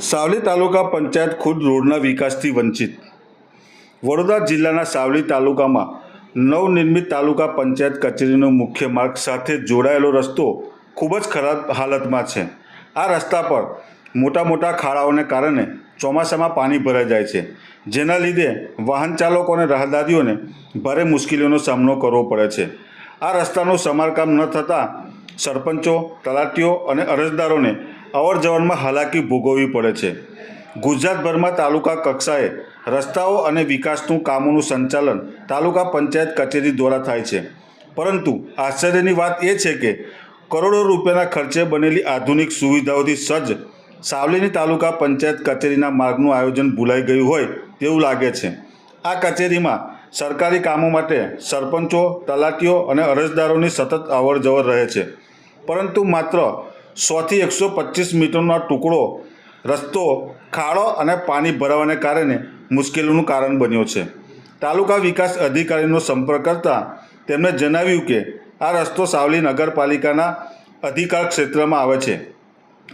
સાવલી તાલુકા પંચાયત ખુદ રોડના વિકાસથી વંચિત. વડોદરા જિલ્લાના સાવલી તાલુકામાં નવનિર્મિત તાલુકા પંચાયત કચેરીનો મુખ્ય માર્ગ સાથે જોડાયેલો રસ્તો ખૂબ જ ખરાબ હાલતમાં છે. આ રસ્તા પર મોટા મોટા ખાડાઓને કારણે ચોમાસામાં પાણી ભરાઈ જાય છે, જેના લીધે વાહન ચાલકો અને રાહદારીઓને ભારે મુશ્કેલીઓનો સામનો કરવો પડે છે. આ રસ્તાનું સમારકામ ન થતાં સરપંચો, તલાટીઓ અને અરજદારોને અવર જવરમાં હાલાકી ભોગવવી પડે છે. ગુજરાતભરમાં તાલુકા કક્ષાએ રસ્તાઓ અને વિકાસનું કામોનું સંચાલન તાલુકા પંચાયત કચેરી દ્વારા થાય છે. પરંતુ આશ્ચર્યની વાત એ છે કે કરોડો રૂપિયાના ખર્ચે બનેલી આધુનિક સુવિધાઓથી સજ્જ સાવલીની તાલુકા પંચાયત કચેરીના માર્ગનું આયોજન ભૂલાઈ ગયું હોય તેવું લાગે છે. આ કચેરીમાં સરકારી કામો માટે સરપંચો, તલાટીઓ અને અરજદારોની સતત અવર રહે છે. પરંતુ માત્ર સોથી એકસો પચીસ મીટરનો ટુકડો, રસ્તો ખાડો અને પાણી ભરાવાને કારણે મુશ્કેલીનું કારણ બન્યો છે. તાલુકા વિકાસ અધિકારીનો સંપર્ક કરતાં તેમણે જણાવ્યું કે, આ રસ્તો સાવલી નગરપાલિકાના અધિકાર ક્ષેત્રમાં આવે છે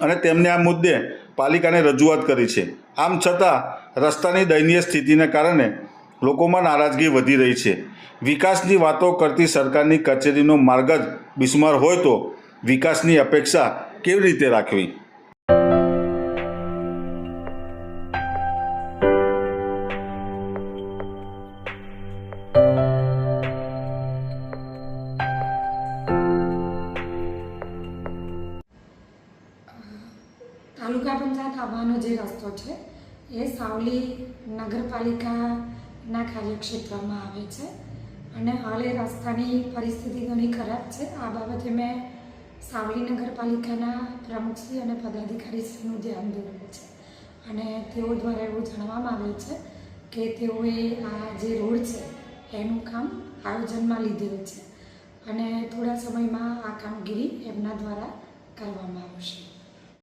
અને તેમને આ મુદ્દે પાલિકાને રજૂઆત કરી છે. આમ છતાં, રસ્તાની દયનીય સ્થિતિને કારણે લોકોમાં નારાજગી વધી રહી છે. વિકાસની વાતો કરતી સરકારની કચેરીનો માર્ગ જ બિસ્માર હોય તો વિકાસની અપેક્ષા કેવી રીતે રાખવી? તાલુકા પંચાયત આવવાનો જે રસ્તો છે, એ સાવલી નગરપાલિકાના કાર્યક્ષેત્રમાં આવે છે. અને હાલ એ રસ્તાની પરિસ્થિતિ ઘણી ખરાબ છે. આ બાબતે મેં સાવલી નગરપાલિકાના પ્રમુખશ્રી અને પદાધિકારીશ્રીનું ધ્યાન દોર્યું છે. અને તેઓ દ્વારા એવું જાણવામાં આવે છે કે તેઓએ આ જે રોડ છે, એનું કામ આયોજનમાં લીધેલું છે. અને થોડા સમયમાં આ કામગીરી એમના દ્વારા કરવામાં આવશે.